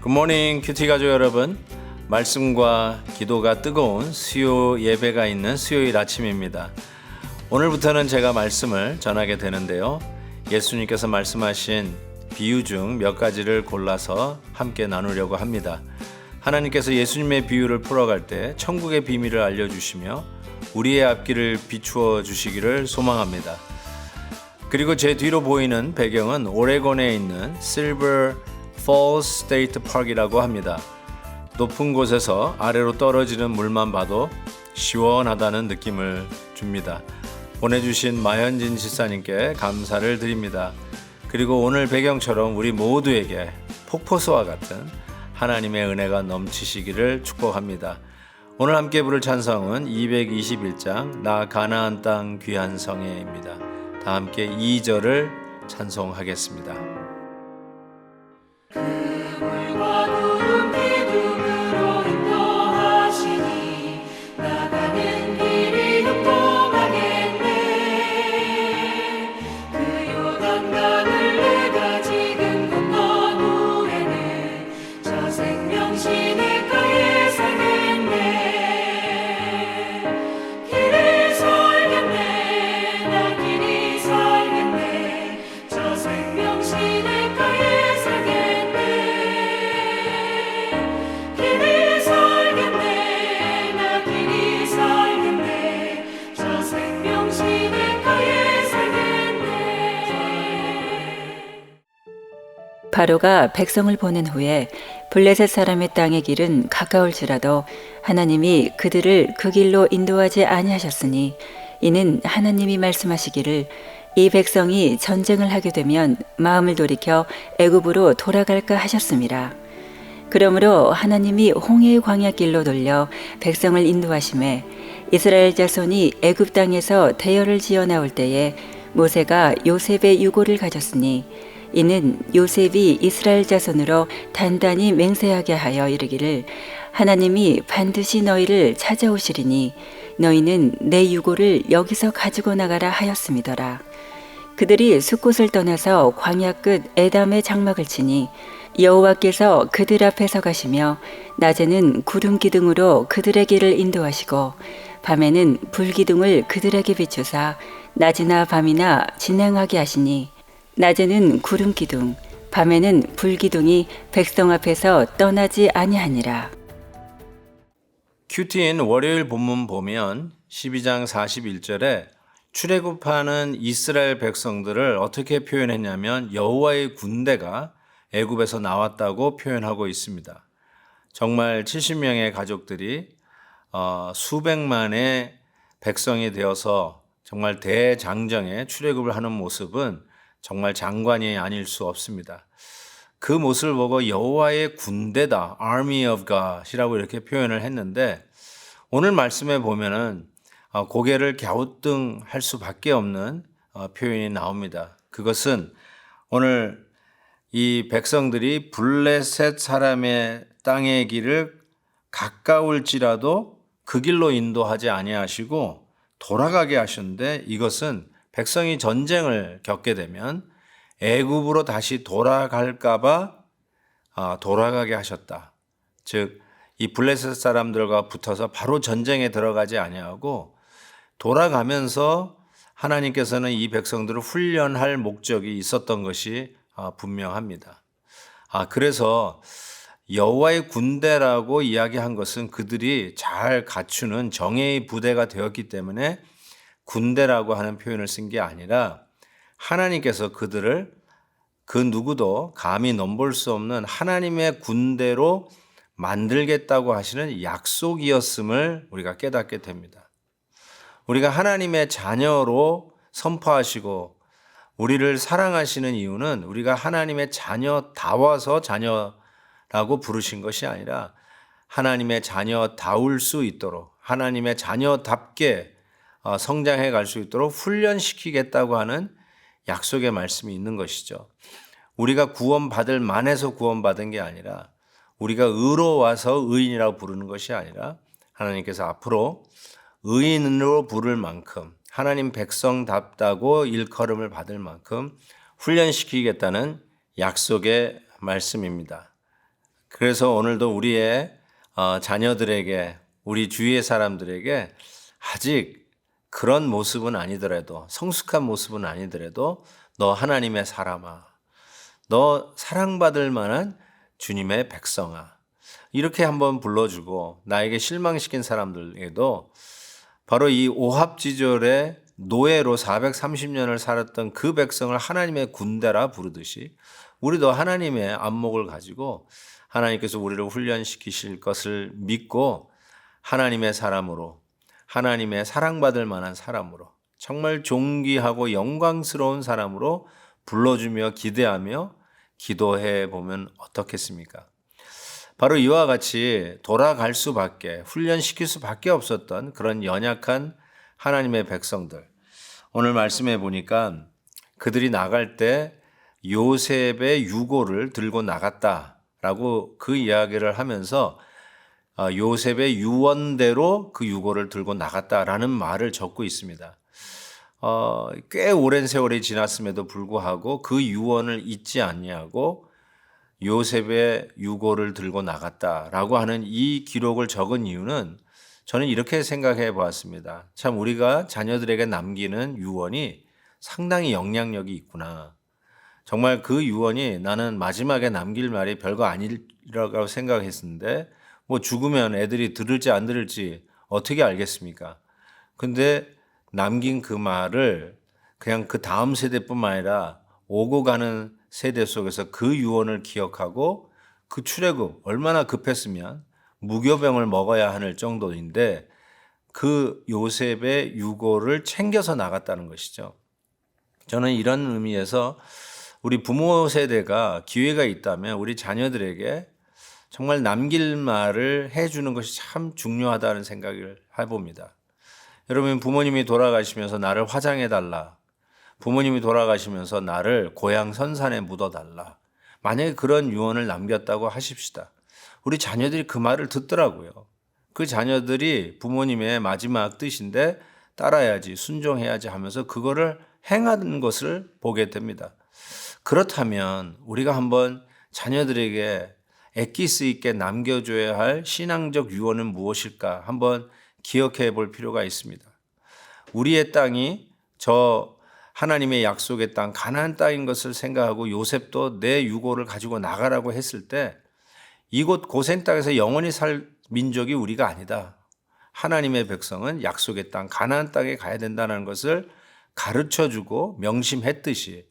굿모닝 큐티 가족 여러분. 말씀과 기도가 뜨거운 수요 예배가 있는 수요일 아침입니다 오늘부터는 제가 말씀을 전하게 되는데요 예수님께서 말씀하신 비유 중 몇 가지를 골라서 함께 나누려고 합니다 하나님께서 예수님의 비유를 풀어갈 때 천국의 비밀을 알려주시며 우리의 앞길을 비추어 주시기를 소망합니다 그리고 제 뒤로 보이는 배경은 오레곤에 있는 실버 Falls State Park이라고 합니다. 높은 곳에서 아래로 떨어지는 물만 봐도 시원하다는 느낌을 줍니다. 보내주신 마현진 지사님께 감사를 드립니다. 그리고 오늘 배경처럼 우리 모두에게 폭포수와 같은 하나님의 은혜가 넘치시기를 축복합니다. 오늘 함께 부를 찬성은 221장 나 가나안 땅 귀한 성에입니다. 다 함께 2절을 찬송하겠습니다. 바로가 백성을 보낸 후에 블레셋 사람의 땅의 길은 가까울지라도 하나님이 그들을 그 길로 인도하지 아니하셨으니 이는 하나님이 말씀하시기를 이 백성이 전쟁을 하게 되면 마음을 돌이켜 애굽으로 돌아갈까 하셨습니다. 그러므로 하나님이 홍해의 광야 길로 돌려 백성을 인도하심에 이스라엘 자손이 애굽 땅에서 대열을 지어 나올 때에 모세가 요셉의 유고를 가졌으니 이는 요셉이 이스라엘 자손으로 단단히 맹세하게 하여 이르기를 하나님이 반드시 너희를 찾아오시리니 너희는 내 유고를 여기서 가지고 나가라 하였음이더라. 그들이 숲곳을 떠나서 광야 끝 에담의 장막을 치니 여호와께서 그들 앞에서 가시며 낮에는 구름 기둥으로 그들의 길을 인도하시고 밤에는 불 기둥을 그들에게 비추사 낮이나 밤이나 진행하게 하시니 낮에는 구름 기둥 밤에는 불 기둥이 백성 앞에서 떠나지 아니하니라 큐티인 월요일 본문 보면 12장 41절에 출애굽하는 이스라엘 백성들을 어떻게 표현했냐면 여호와의 군대가 애굽에서 나왔다고 표현하고 있습니다. 정말 70명의 가족들이 어, 수백만의 백성이 되어서 정말 대장정에 출애굽을 하는 모습은 정말 장관이 아닐 수 없습니다. 그 모습을 보고 여호와의 군대다, Army of God이라고 이렇게 표현을 했는데 오늘 말씀에 보면은 어, 고개를 갸우뚱할 수밖에 없는 어, 표현이 나옵니다. 그것은 오늘 이 백성들이 블레셋 사람의 땅의 길을 가까울지라도 그 길로 인도하지 아니하시고 돌아가게 하셨는데 이것은 백성이 전쟁을 겪게 되면 애굽으로 다시 돌아갈까봐 아, 돌아가게 하셨다. 즉, 이 블레셋 사람들과 붙어서 바로 전쟁에 들어가지 아니하고 돌아가면서 하나님께서는 이 백성들을 훈련할 목적이 있었던 것이 아, 분명합니다. 아, 그래서 여호와의 군대라고 이야기한 것은 그들이 잘 갖추는 정예의 부대가 되었기 때문에 군대라고 하는 표현을 쓴 게 아니라 하나님께서 그들을 그 누구도 감히 넘볼 수 없는 하나님의 군대로 만들겠다고 하시는 약속이었음을 우리가 깨닫게 됩니다. 우리가 하나님의 자녀로 선포하시고 우리를 사랑하시는 이유는 우리가 하나님의 자녀다워서 자녀라고 부르신 것이 아니라 하나님의 자녀다울 수 있도록 하나님의 자녀답게 어, 성장해 갈 수 있도록 훈련시키겠다고 하는 약속의 말씀이 있는 것이죠. 우리가 구원받을 만해서 구원받은 게 아니라 우리가 의로 와서 의인이라고 부르는 것이 아니라 하나님께서 앞으로 의인으로 부를 만큼 하나님 백성답다고 일컬음을 받을 만큼 훈련시키겠다는 약속의 말씀입니다. 그래서 오늘도 우리의 어, 자녀들에게 우리 주위의 사람들에게 아직 그런 모습은 아니더라도 성숙한 모습은 아니더라도 너 하나님의 사람아 너 사랑받을 만한 주님의 백성아. 이렇게 한번 불러주고 나에게 실망시킨 사람들에게도 바로 이 오합지졸의 노예로 430년을 살았던 그 백성을 하나님의 군대라 부르듯이 우리도 하나님의 안목을 가지고 하나님께서 우리를 훈련시키실 것을 믿고 하나님의 사람으로 하나님의 사랑받을 만한 사람으로 정말 존귀하고 영광스러운 사람으로 불러주며 기대하며 기도해 보면 어떻겠습니까? 바로 이와 같이 돌아갈 수밖에 훈련시킬 수밖에 없었던 그런 연약한 하나님의 백성들. 오늘 말씀해 보니까 그들이 나갈 때 요셉의 유고를 들고 나갔다라고 그 이야기를 하면서 아, 요셉의 유언대로 그 유고를 들고 나갔다라는 말을 적고 있습니다. 어, 꽤 오랜 세월이 지났음에도 불구하고 그 유언을 잊지 않냐고 요셉의 유고를 들고 나갔다라고 하는 이 기록을 적은 이유는 저는 이렇게 생각해 보았습니다. 참 우리가 자녀들에게 남기는 유언이 상당히 영향력이 있구나. 정말 그 유언이 나는 마지막에 남길 말이 별거 아니라고 생각했었는데 뭐 죽으면 애들이 들을지 안 들을지 어떻게 알겠습니까? 근데 남긴 그 말을 그냥 그 다음 세대뿐만 아니라 오고 가는 세대 속에서 그 유언을 기억하고 그 출애굽 얼마나 급했으면 무교병을 먹어야 하는 정도인데 그 요셉의 유고를 챙겨서 나갔다는 것이죠. 저는 이런 의미에서 우리 부모 세대가 기회가 있다면 우리 자녀들에게 정말 남길 말을 해주는 것이 참 중요하다는 생각을 해봅니다. 여러분 부모님이 돌아가시면서 나를 화장해 달라. 부모님이 돌아가시면서 나를 고향 선산에 묻어 달라. 만약에 그런 유언을 남겼다고 하십시다. 우리 자녀들이 그 말을 듣더라고요. 그 자녀들이 부모님의 마지막 뜻인데 따라야지, 순종해야지 하면서 그거를 행하는 것을 보게 됩니다. 그렇다면 우리가 한번 자녀들에게 엑기스 있게 남겨줘야 할 신앙적 유언은 무엇일까 한번 기억해 볼 필요가 있습니다. 우리의 땅이 저 하나님의 약속의 땅 가나안 땅인 것을 생각하고 요셉도 내 유고를 가지고 나가라고 했을 때 이곳 고센 땅에서 영원히 살 민족이 우리가 아니다. 하나님의 백성은 약속의 땅 가나안 땅에 가야 된다는 것을 가르쳐 주고 명심했듯이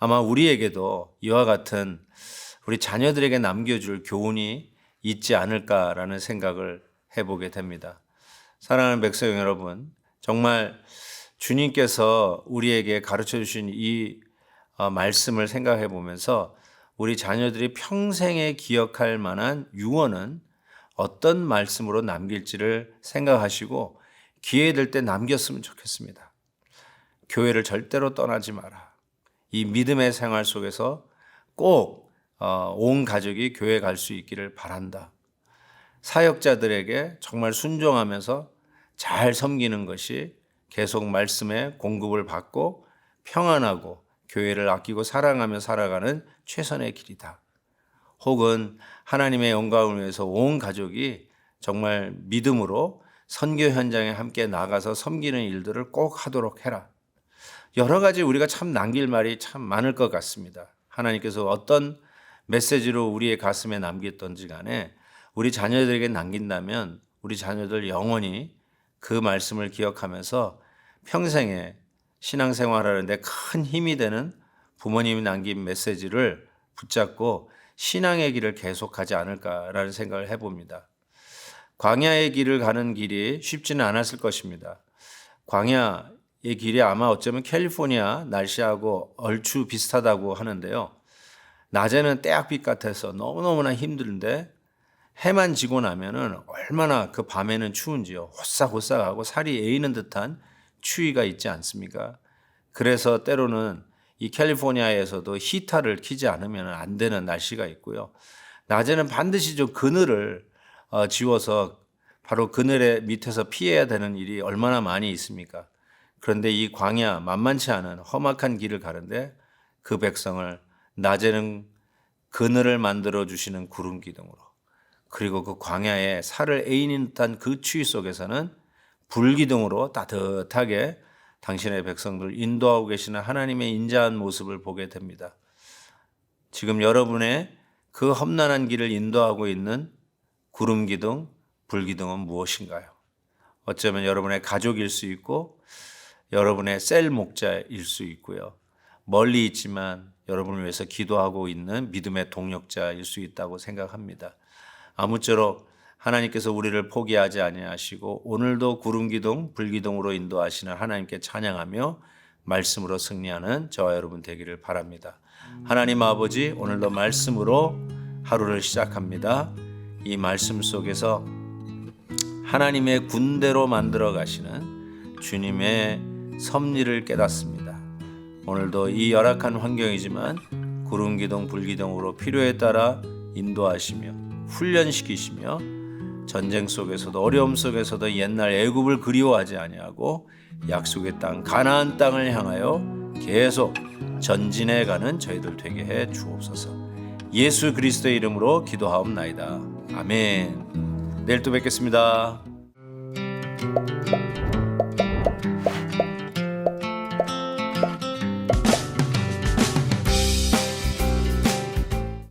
아마 우리에게도 이와 같은 우리 자녀들에게 남겨줄 교훈이 있지 않을까라는 생각을 해보게 됩니다. 사랑하는 백성 여러분, 정말 주님께서 우리에게 가르쳐 주신 이 어, 말씀을 생각해 보면서 우리 자녀들이 평생에 기억할 만한 유언은 어떤 말씀으로 남길지를 생각하시고 기회 될 때 남겼으면 좋겠습니다. 교회를 절대로 떠나지 마라. 이 믿음의 생활 속에서 꼭 어, 온 가족이 교회 갈 수 있기를 바란다. 사역자들에게 정말 순종하면서 잘 섬기는 것이 계속 말씀의 공급을 받고 평안하고 교회를 아끼고 사랑하며 살아가는 최선의 길이다. 혹은 하나님의 영광을 위해서 온 가족이 정말 믿음으로 선교 현장에 함께 나가서 섬기는 일들을 꼭 하도록 해라. 여러 가지 우리가 참 남길 말이 참 많을 것 같습니다. 하나님께서 어떤 메시지로 우리의 가슴에 남겼던지 간에 우리 자녀들에게 남긴다면 우리 자녀들 영원히 그 말씀을 기억하면서 평생에 신앙생활 하는데 큰 힘이 되는 부모님이 남긴 메시지를 붙잡고 신앙의 길을 계속하지 않을까라는 생각을 해봅니다. 광야의 길을 가는 길이 쉽지는 않았을 것입니다. 광야의 길이 아마 어쩌면 캘리포니아 날씨하고 얼추 비슷하다고 하는데요. 낮에는 떼약빛 같아서 너무너무나 힘든데 해만 지고 나면은 얼마나 그 밤에는 추운지요. 호싹호싹하고 살이 에이는 듯한 추위가 있지 않습니까? 그래서 때로는 이 캘리포니아에서도 히터를 키지 않으면 안 되는 날씨가 있고요. 낮에는 반드시 좀 그늘을 어, 지워서 바로 그늘의 밑에서 피해야 되는 일이 얼마나 많이 있습니까? 그런데 이 광야 만만치 않은 험악한 길을 가는데 그 백성을 낮에는 그늘을 만들어 주시는 구름 기둥으로 그리고 그 광야에 살을 애인인 듯한 그 추위 속에서는 불기둥으로 따뜻하게 당신의 백성들 인도하고 계시는 하나님의 인자한 모습을 보게 됩니다. 지금 여러분의 그 험난한 길을 인도하고 있는 구름 기둥, 불 기둥은 무엇인가요? 어쩌면 여러분의 가족일 수 있고 여러분의 셀 목자일 수 있고요. 멀리 있지만 여러분을 위해서 기도하고 있는 믿음의 동력자일 수 있다고 생각합니다. 아무쪼록 하나님께서 우리를 포기하지 아니하시고 오늘도 구름 기둥, 불 기둥으로 인도하시는 하나님께 찬양하며 말씀으로 승리하는 저와 여러분 되기를 바랍니다. 하나님 아버지 오늘도 말씀으로 하루를 시작합니다. 이 말씀 속에서 하나님의 군대로 만들어 가시는 주님의 섭리를 깨닫습니다. 오늘도 이 열악한 환경이지만 구름 기둥 불 기둥으로 필요에 따라 인도하시며 훈련시키시며 전쟁 속에서도 어려움 속에서도 옛날 애굽을 그리워하지 아니하고 약속의 땅 가나안 땅을 향하여 계속 전진해 가는 저희들 되게 해 주옵소서. 예수 그리스도의 이름으로 기도하옵나이다. 아멘. 내일 또 뵙겠습니다.